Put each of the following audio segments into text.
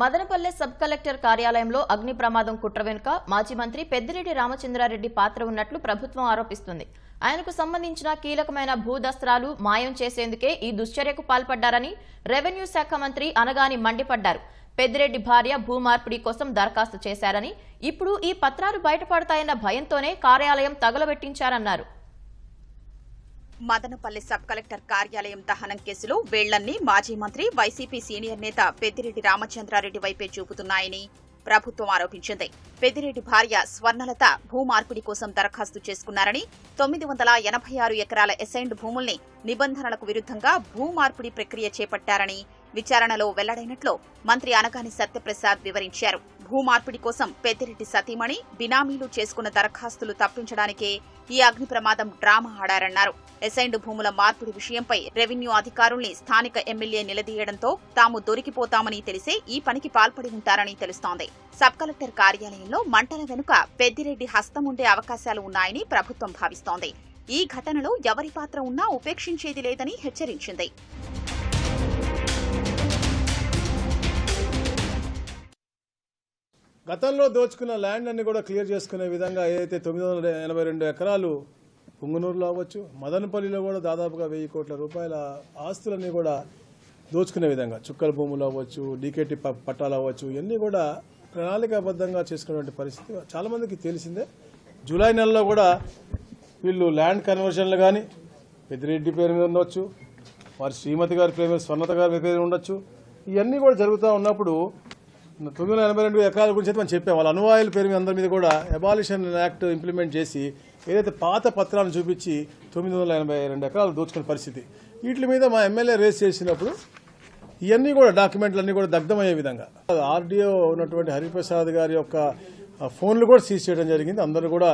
Madanapalle sub collector కార్యాలయంలో అగ్ని ప్రమాదం కుట్ర వెనుక మాజీ మంత్రి పెద్దిరెడ్డి రామచంద్రారెడ్డి పాత్ర ఉన్నట్లు ప్రభుత్వం ఆరోపిస్తుంది. ఆయనకు సంబంధించిన కీలకమైన భూదస్త్రాలు మాయం చేసేందుకే ఈ దుశ్చర్యకు పాల్పడ్డారని రెవెన్యూ శాఖ మంత్రి అనగాని మండిపడ్డారు. పెద్దిరెడ్డి భార్య భూమార్పిడి కోసం దరఖాస్తు చేశారని ఇప్పుడు ఈ పత్రాలు బయటపడతాయన్న భయంతోనే కార్యాలయం తగలబెట్టించారన్నారు. మదనపల్లి సబ్ కలెక్టర్ కార్యాలయం దహనం కేసులో వేళ్ళన్నీ మాజీ మంత్రి వైసీపీ సీనియర్ నేత పెద్దిరెడ్డి రామచంద్రారెడ్డి వైపే చూపుతున్నాయని ప్రభుత్వం ఆరోపించింది. పెద్దిరెడ్డి భార్య స్వర్ణలత భూమార్పిడి కోసం దరఖాస్తు చేసుకున్నారని తొమ్మిది వందల ఎనభై ఆరు ఎకరాల ఎసైన్డ్ భూముల్ని నిబంధనలకు విరుద్ధంగా భూమార్పిడి ప్రక్రియ చేపట్టారని విచారణలో వెల్లడైనట్లు మంత్రి అనగాని సత్యప్రసాద్ వివరించారు. భూమార్పిడి కోసం పెద్దిరెడ్డి సతీమణి బినామీలు చేసుకున్న దరఖాస్తులు తప్పించడానికే ఈ అగ్ని ప్రమాదం డ్రామా ఆడారన్నారు. ఎసైన్డ్ భూముల మార్పిడి విషయంపై రెవెన్యూ అధికారుల్ని స్థానిక ఎమ్మెల్యే నిలదీయడంతో తాము దొరికిపోతామని తెలిసే ఈ పనికి పాల్పడి ఉంటారని తెలుస్తోంది. సబ్ కలెక్టర్ కార్యాలయంలో మంటల వెనుక పెద్దిరెడ్డి హస్తం ఉండే అవకాశాలు ఉన్నాయని ప్రభుత్వం భావిస్తోంది. ఈ ఘటనలో ఎవరి పాత్ర ఉన్నా ఉపేక్షించేది లేదని హెచ్చరించింది. గతంలో దోచుకున్న ల్యాండ్ అన్ని కూడా క్లియర్ చేసుకునే విధంగా ఏదైతే తొమ్మిది వందల ఎనభై రెండు ఎకరాలు పుంగనూరులో అవ్వచ్చు మదనపల్లిలో కూడా దాదాపుగా వెయ్యి కోట్ల రూపాయల ఆస్తులన్నీ కూడా దోచుకునే విధంగా చుక్కల భూములు అవ్వచ్చు డీకేటీ ప- పట్టాలు అవ్వచ్చు ఇవన్నీ కూడా ప్రణాళికాబద్ధంగా చేసుకున్నటువంటి పరిస్థితి చాలామందికి తెలిసిందే. జూలై నెలలో కూడా వీళ్ళు ల్యాండ్ కన్వర్షన్లు కానీ పెద్దిరెడ్డి పేరు మీద ఉండొచ్చు వారి శ్రీమతి గారి పేరు మీద స్వర్ణత గారి పేరు ఉండొచ్చు ఇవన్నీ కూడా జరుగుతూ ఉన్నప్పుడు తొమ్మిది వందల ఎనభై రెండు ఎకరాల గురించి అయితే మనం చెప్పాం. వాళ్ళ అనువాయుల పేరు మీద అందరి మీద కూడా అబాలిషన్ యాక్ట్ ఇంప్లిమెంట్ చేసి ఏదైతే పాత పత్రాలను చూపించి తొమ్మిది వందల ఎనభై రెండు ఎకరాలు దోచుకునే పరిస్థితి. వీటి మీద మా ఎమ్మెల్యే రేస్ చేసినప్పుడు ఇవన్నీ కూడా డాక్యుమెంట్లు అన్నీ కూడా దగ్ధమయ్యే విధంగా. ఆర్డీఓ ఉన్నటువంటి హరిప్రసాద్ గారి యొక్క ఫోన్లు కూడా సీజ్ చేయడం జరిగింది. అందరూ కూడా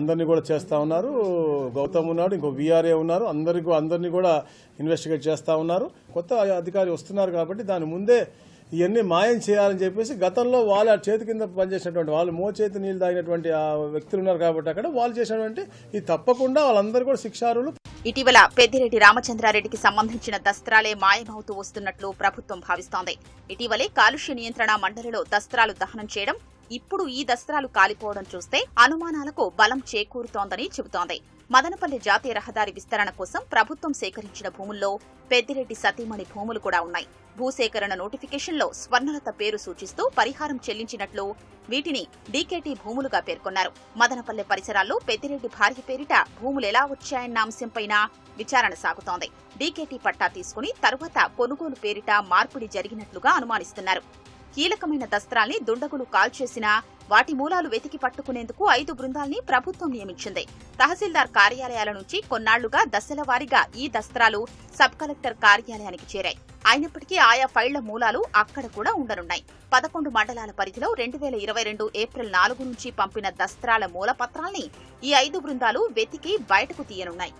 అందరినీ కూడా చేస్తూ ఉన్నారు. గౌతమ్ ఉన్నాడు ఇంకో వీఆర్ఏ ఉన్నారు. అందరికీ అందరినీ కూడా ఇన్వెస్టిగేట్ చేస్తూ ఉన్నారు. కొత్త అధికారి వస్తున్నారు కాబట్టి దాని ముందే ఇవన్నీ మాయం చేయాలని చెప్పేసి గతంలో వాళ్ళ చేతి కింద పనిచేసినటువంటి వాళ్ళు మో చేతి నీళ్ళు తాగినటువంటి ఆ వ్యక్తులు ఉన్నారు కాబట్టి అక్కడ వాళ్ళు చేసినటువంటి ఇది తప్పకుండా వాళ్ళందరూ కూడా శిక్షారులు. ఇటీవల పెద్దిరెడ్డి రామచంద్రారెడ్డికి సంబంధించిన దస్త్రాలే మాయమవుతూ వస్తున్నట్లు ప్రభుత్వం భావిస్తోంది. ఇటీవలే కాలుష్య నియంత్రణ మండలిలో దస్త్రాలు దహనం చేయడం ఇప్పుడు ఈ దసరాలు కాలిపోవడం చూస్తే అనుమానాలకు బలం చేకూరుతోందని చెబుతోంది. మదనపల్లి జాతీయ రహదారి విస్తరణ కోసం ప్రభుత్వం సేకరించిన భూముల్లో పెద్దిరెడ్డి సతీమణి భూములు కూడా ఉన్నాయి. భూసేకరణ నోటిఫికేషన్లో స్వర్ణలత పేరు సూచిస్తూ పరిహారం చెల్లించినట్లు వీటిని డీకేటీ భూములుగా పేర్కొన్నారు. మదనపల్లె పరిసరాల్లో పెద్దిరెడ్డి భార్య పేరిట భూములు ఎలా వచ్చాయన్న అంశంపైన విచారణ సాగుతోంది. డీకేటీ పట్టా తీసుకుని తరువాత కొనుగోలు పేరిట మార్పిడి జరిగినట్లుగా అనుమానిస్తున్నారు. కీలకమైన దస్త్రాల్ని దుండగులు కాల్చేసినా వాటి మూలాలు వెతికి పట్టుకునేందుకు ఐదు బృందాల్ని ప్రభుత్వం నియమించింది. తహసీల్దార్ కార్యాలయాల నుంచి కొన్నాళ్ళుగా దశల వారీగా ఈ దస్త్రాలు సబ్ కలెక్టర్ కార్యాలయానికి చేరాయి. అయినప్పటికీ ఆయా ఫైళ్ళ మూలాలు అక్కడ కూడా ఉండనున్నాయి. పదకొండు మండలాల పరిధిలో రెండు వేల ఇరవై రెండు ఏప్రిల్ నాలుగు నుంచి పంపిన దస్త్రాల మూలపత్రాల్ని ఈ ఐదు బృందాలు వెతికి బయటకు తీయనున్నాయి.